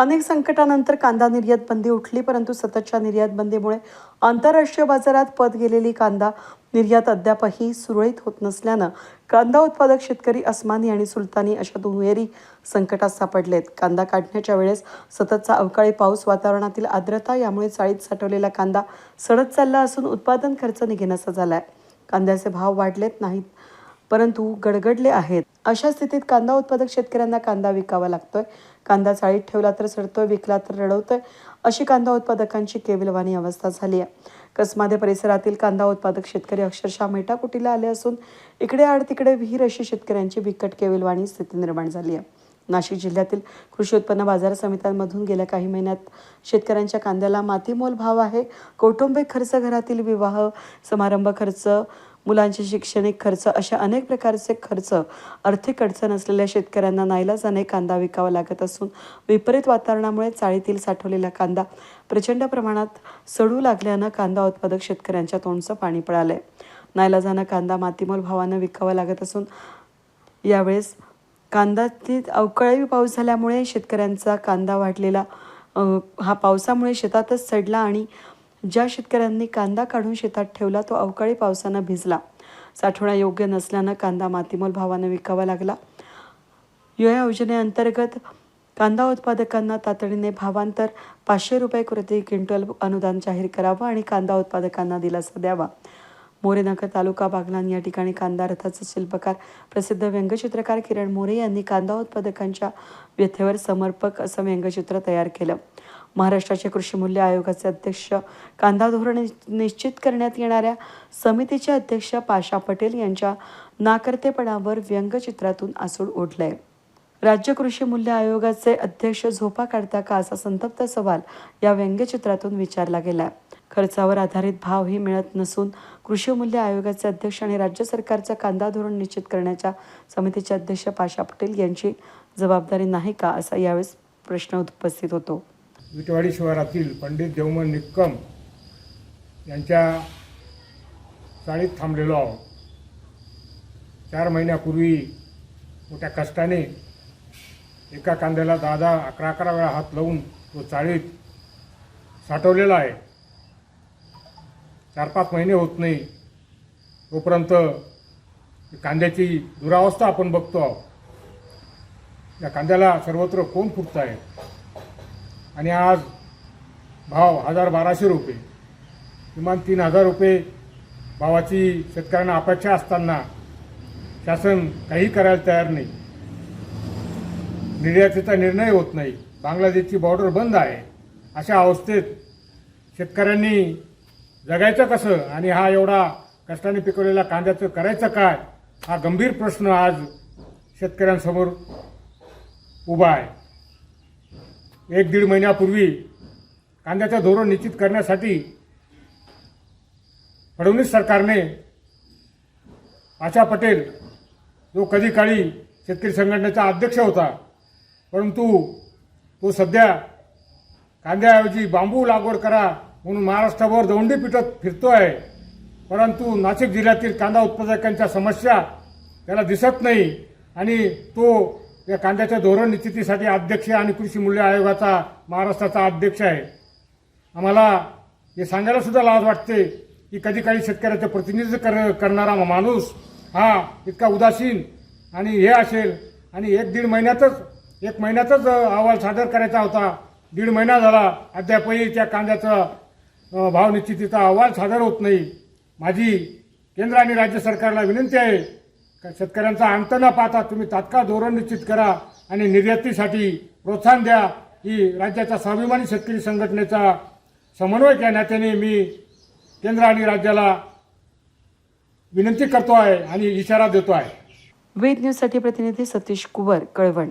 अनेक संकटानंतर कांदा निर्यात बंदी उठली परंतु सततच्या निर्यात बंदीमुळे आंतरराष्ट्रीय बाजारात पत गेलेली कांदा निर्यात अद्यापही सुरळीत होत नसल्यानं कांदा उत्पादक शेतकरी अस्मानी आणि सुलतानी अशा दुहेरी संकटात सापडलेत. कांदा काढण्याच्या वेळेस सततचा अवकाळी पाऊस वातावरणातील आर्द्रता यामुळे चाळीत साठवलेला कांदा सडत चालला असून उत्पादन खर्च निघेनासा झाला आहे कांद्याचे भाव वाढलेत नाहीत. परंतु गडगडले आहेत. अशा स्थितीत कांदा उत्पादक शेतकऱ्यांना कांदा विकावा लागतोय. कांदा चाळीत ठेवला तर सडतोय विकला तर रडवतोय अशी कांदा उत्पादकांची केविलवाणी अवस्था झाली आहे. कसमादे परिसरातील कांदा उत्पादक शेतकरी अक्षरशः मेटाकुटीला आले असून इकडे आड तिकडे विहीर अशी शेतकऱ्यांची बिकट केविलवाणी स्थिती निर्माण झाली आहे. नाशिक जिल्ह्यातील कृषी उत्पन्न बाजार समित्यांमधून गेल्या काही महिन्यात शेतकऱ्यांच्या कांद्याला मातीमोल भाव आहे. कौटुंबिक खर्च घरातील विवाह समारंभ खर्च मुलांचे शैक्षणिक खर्च अशा अनेक प्रकारचे खर्च आर्थिक अडचण असलेल्या शेतकऱ्यांना नाईलाजाने कांदा विकावा लागत असून विपरीत वातावरणामुळे चाळीतील साठवलेला कांदा प्रचंड प्रमाणात सडू लागल्यानं कांदा उत्पादक शेतकऱ्यांच्या तोंडचं पाणी पडालंय. नाईलाजानं कांदा मातीमोल भावानं विकावा लागत असून यावेळेस कांद्यातील अवकाळी पाऊस झाल्यामुळे शेतकऱ्यांचा कांदा वाढलेला हा पावसामुळे शेतातच सडला आणि ज्या शेतकऱ्यांनी कांदा काढून शेतात ठेवला तो अवकाळी पावसानं भिजला. साठवण्यायोग्य नसल्यानं कांदा मातीमोल भावानं विकावा लागला. या योजनेअंतर्गत कांदा उत्पादकांना तातडीने भावांतर पाचशे रुपये प्रति क्विंटल अनुदान जाहीर करावं आणि कांदा उत्पादकांना दिलासा द्यावा. मोरेनगर तालुका बागलान या ठिकाणी कांदा रथाचे शिल्पकार प्रसिद्ध व्यंगचित्रकार किरण मोरे यांनी कांदा उत्पादकांच्या व्यथेवर समर्पक असं व्यंगचित्र तयार केलं. महाराष्ट्राचे कृषी मूल्य आयोगाचे अध्यक्ष कांदा धोरण निश्चित करण्यात येणाऱ्या समितीचे अध्यक्ष पाशा पटेल यांच्या नाकर्तेपणावर व्यंगचित्रातून आसूड ओढलंय. राज्य कृषी मूल्य आयोगाचे अध्यक्ष झोपा काढता का असा संतप्त सवाल या व्यंगचित्रातून विचारला गेला खर्चावर आधारित भावही मिळत नसून कृषी मूल्य आयोगाचे अध्यक्ष आणि राज्य सरकारचा कांदा धोरण निश्चित करण्याच्या समितीचे अध्यक्ष पाशा पटेल यांची जबाबदारी नाही का असा यावेळेस प्रश्न उपस्थित होतो. विटवाडी शहरातील पंडित देवमन निक्कम यांच्या चाळीत थांबलेलो आहोत. चार महिन्यापूर्वी मोठ्या कष्टाने एका कांद्याला दहा दहा अकरा अकरा वेळा हात लावून तो चाळीत साठवलेला आहे. चार पाच महिने होत नाही. तोपर्यंत कांद्याची दुरावस्था आपण बघतो आहोत. या कांद्याला सर्वत्र कोण फुटत आहे? आणि आज भाव हजार बाराशे रुपये. किमान तीन हजार रुपये भावाची शेतकऱ्यांना अपेक्षा असताना शासन काही करायला तयार नाही. निर्यातीचा निर्णय होत नाही. बांगलादेशची बॉर्डर बंद आहे. अशा अवस्थेत शेतकऱ्यांनी जगायचं कसं आणि हा एवढा कष्टाने पिकवलेला कांद्याचं करायचं काय हा गंभीर प्रश्न आज शेतकऱ्यांसमोर उभा आहे. एक दीड महिन्यापूर्वी कांद्याचं धोरण निश्चित करण्यासाठी फडणवीस सरकारने आशा पटेल जो कधी काळी शेतकरी संघटनेचा अध्यक्ष होता परंतु तो सध्या कांद्याऐवजी बांबू लागवड करा म्हणून महाराष्ट्रावर दौंडी पिटत फिरतो आहे परंतु नाशिक जिल्ह्यातील कांदा उत्पादकांच्या समस्या त्याला दिसत नाही आणि तो या कांद्याच्या धोरण निश्चितीसाठी अध्यक्ष आणि कृषी मूल्य आयोगाचा महाराष्ट्राचा अध्यक्ष आहे. आम्हाला हे सांगायला सुद्धा लाज वाटते की कधी काही शेतकऱ्याचं प्रतिनिधित्व कर करणारा माणूस हा इतका उदासीन आणि हे असेल. आणि एक दीड महिन्यातच एक महिन्यातच अहवाल सादर करायचा होता. दीड महिना झाला. अद्यापही त्या कांद्याचा भाव निश्चितीचा अहवाल सादर होत नाही. माझी केंद्र आणि राज्य सरकारला विनंती आहे शेतकऱ्यांचा अंत न पाहता तुम्ही तात्काळ धोरण निश्चित करा आणि निर्यातीसाठी प्रोत्साहन द्या. ही राज्याच्या स्वाभिमानी शेतकरी संघटनेचा समन्वय या नात्याने मी केंद्र आणि राज्याला विनंती करतो आहे आणि इशारा देतो आहे. वेद न्यूजसाठी प्रतिनिधी सतीश कुवर कळवण.